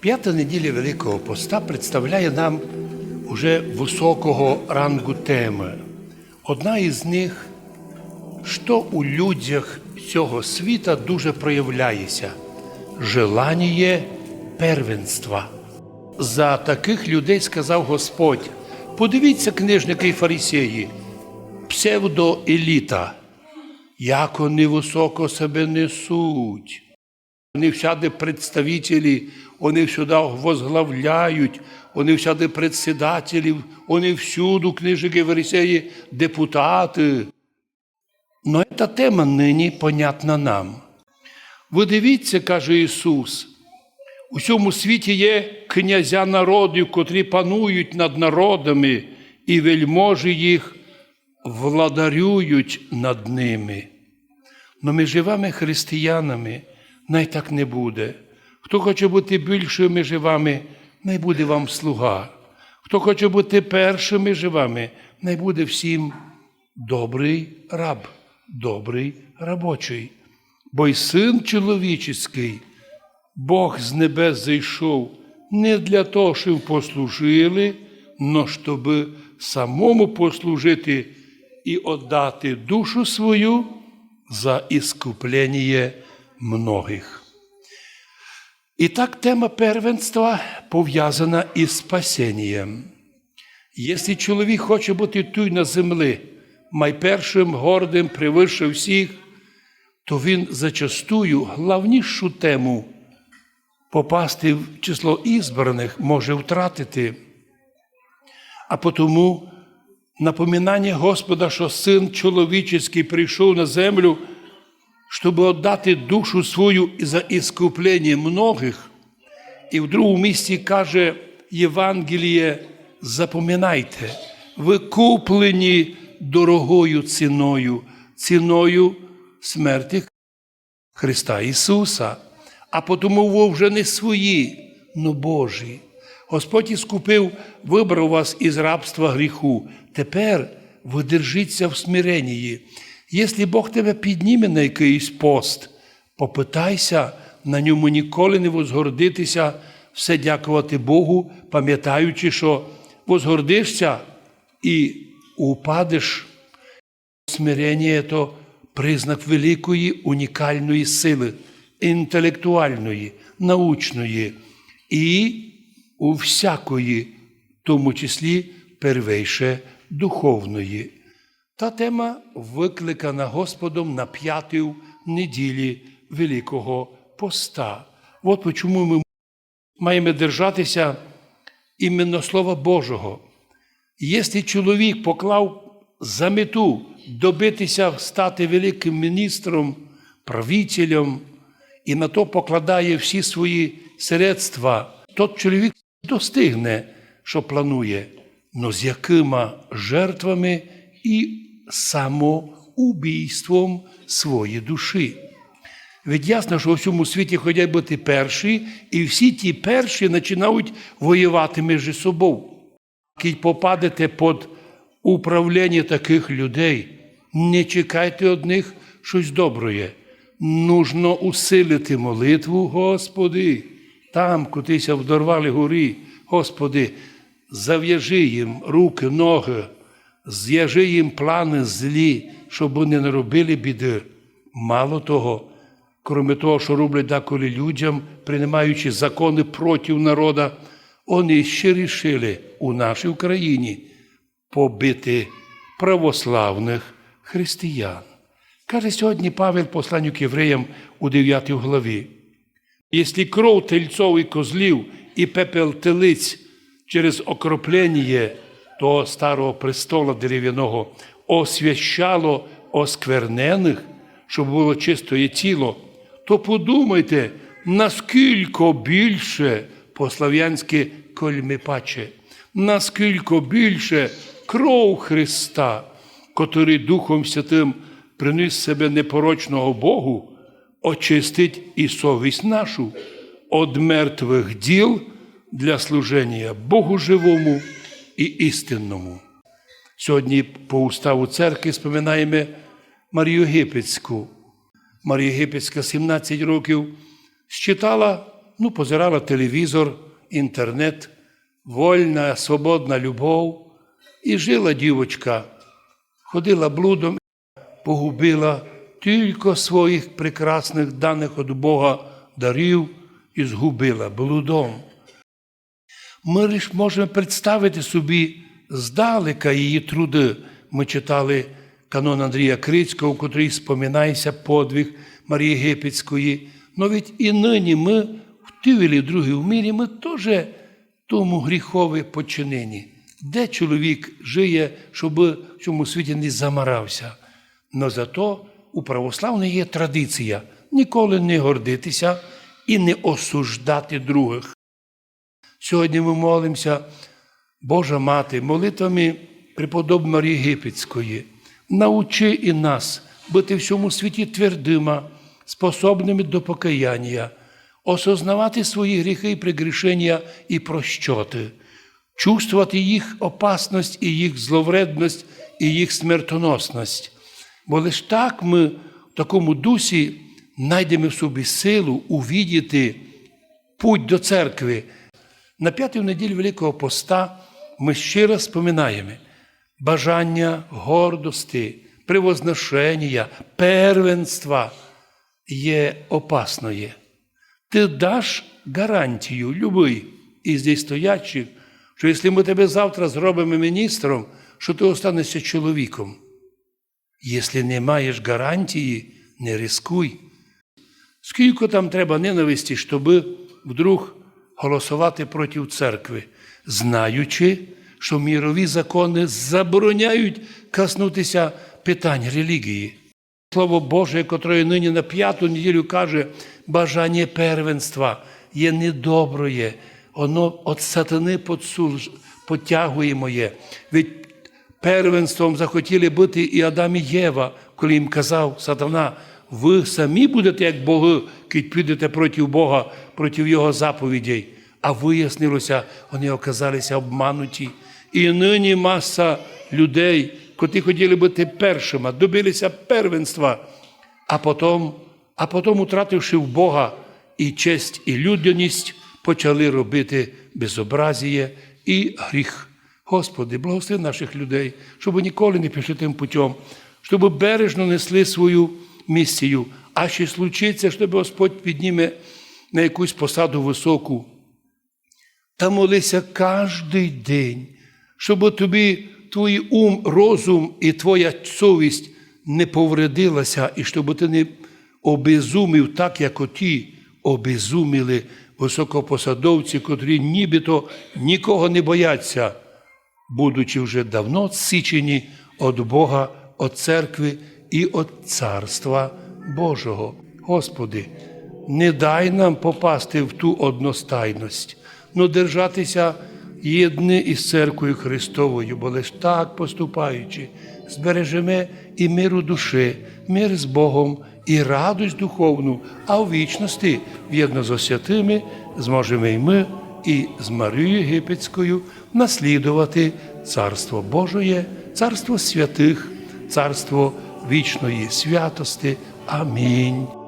П'ята неділя Великого Поста представляє нам уже високого рангу теми. Одна із них, що у людях цього світа дуже проявляється желання первенства. За таких людей сказав Господь: подивіться, книжники і фарисеї, псевдоеліта, як вони високо себе несуть. Вони всяди представителі, вони всюди возглавляють, вони всяди председателі, вони всюду, книжники фарисеї, депутати. Но ця тема нині понятна нам. Ви дивіться, каже Ісус, у всьому світі є князя народів, котрі панують над народами, і вельможі їх владарюють над ними. Но між живими християнами най так не буде. Хто хоче бути більшими живами, най буде вам слуга. Хто хоче бути першими живами, най буде всім добрий раб, добрий робочий. Бо й син чоловічий, Бог з небес зайшов не для того, щоб послужили, но щоб самому послужити і отдати душу свою за іскуплення многих. І так тема первенства пов'язана із спасінням. Якщо чоловік хоче бути тут на землі, майпершим, гордим, превише всіх, то він зачастую главнішу тему попасти в число ізбраних може втратити. А тому напоминання Господа, що син чоловічий прийшов на землю, щоб віддати душу свою за іскуплення многих. І в другому місці каже Євангеліє, запоминайте, ви куплені дорогою ціною, ціною смерті Христа Ісуса. А тому ви вже не свої, но Божі. Господь іскупив, вибрав вас із рабства гріху. Тепер ви держіться в смиренні. Якщо Бог тебе підніме на якийсь пост, попитайся на ньому ніколи не возгордитися, все дякувати Богу, пам'ятаючи, що возгордишся і упадеш. Смирення – то признак великої унікальної сили, інтелектуальної, научної і у всякої, в тому числі первейше духовної. Та тема викликана Господом на п'ятій неділі Великого Поста. От чому ми маємо держатися іменно Слова Божого. Якщо чоловік поклав за мету добитися стати великим міністром, правителем і на то покладає всі свої средства, тот чоловік достигне, що планує, но з якими жертвами і самоубійством своєї душі. Ведь ясно, що у всьому світі ходять бути перші, і всі ті перші починають воювати між собою. Коли попадете під управління таких людей, не чекайте від них щось добре. Нужно усилити молитву, Господи, там, кудися вдорвали горі, Господи, зав'яжи їм руки, ноги, зв'яжи їм плани злі, щоб вони не робили біди. Мало того, крім того, що роблять деколи людям, приймаючи закони проти народу, вони ще рішили у нашій Україні побити православних християн. Каже сьогодні Павел посланню к євреям у 9 главі. Якщо кров тельцов і козлів і пепел телиць через окроплення того старого престола дерев'яного освящало осквернених, щоб було чистое тіло, то подумайте, наскільки більше по-слав'янськи кольмипаче, наскільки більше кров Христа, котрий Духом Святим приніс себе непорочного Богу, очистить і совість нашу від мертвих діл для служення Богу живому і істинному. Сьогодні по уставу церкви споминаємо Марію Єгипетську. Марія Єгипетська 17 років считала ну, позирала телевізор, інтернет, вольна, свободна любов. І жила дівочка, ходила блудом, погубила тільки своїх прекрасних даних від Бога дарів і згубила блудом. Ми ж можемо представити собі здалека її труди. Ми читали канон Андрія Крицького, у котрий споминається подвиг Марії Єгипетської. Но ведь і нині ми в тій і другій в мірі ми теж тому гріхові починені. Де чоловік жиє, щоб в цьому світі не замарався? Но зато у православної є традиція ніколи не гордитися і не осуждати других. Сьогодні ми молимося, Божа Мати, молитвами преподобної Єгипетської. Научи і нас бути в цьому світі твердима, способними до покаяння, осознавати свої гріхи і прегрішення і прощати, чувствувати їх опасність і їх зловредність і їх смертоносність. Бо лише так ми в такому дусі знайдемо в собі силу увідіти путь до церкви. На п'яту неділю Великого Поста ми раз споминаємо бажання гордості, превозношення, первенства є опасноє. Ти даш гарантію, любий із здесь стоячих, що якщо ми тебе завтра зробимо міністром, що ти останешся чоловіком. Якщо не маєш гарантії, не рискуй. Скільки там треба ненависті, щоб вдруг голосувати проти церкви, знаючи, що мірові закони забороняють коснутися питань релігії. Слово Боже, котре нині на п'яту неділю каже, бажання первенства є недоброє, воно від сатани потягує моє. Від первенством захотіли бути і Адам і Єва, коли їм казав сатана, ви самі будете як боги, підете проти Бога, проти Його заповідей. А вияснилося, вони оказалися обмануті. І нині маса людей, котрі хотіли бути першими, добилися первенства, а потім, а потім, утративши в Бога і честь, і людяність, почали робити безобразіє і гріх. Господи, благослови наших людей, щоб ніколи не пішли тим путем, щоб бережно несли свою місію, а ще случиться, щоб Господь підніме на якусь посаду високу. Та молися кожний день, щоб тобі твій ум, розум і твоя совість не повредилася, і щоб ти не обезумів так, як оті обезуміли високопосадовці, котрі нібито нікого не бояться, будучи вже давно відсічені від Бога, від церкви і від Царства Божого. Господи, не дай нам попасти в ту одностайність, но держатися єдне із церквою Христовою, бо лиш так поступаючи, збережеме і миру душі, мир з Богом і радость духовну, а в вічності, в'єдно з святими, зможемо і ми, і з Марією Єгипетською наслідувати Царство Божоє, Царство святих, Царство вічної святости. Амінь.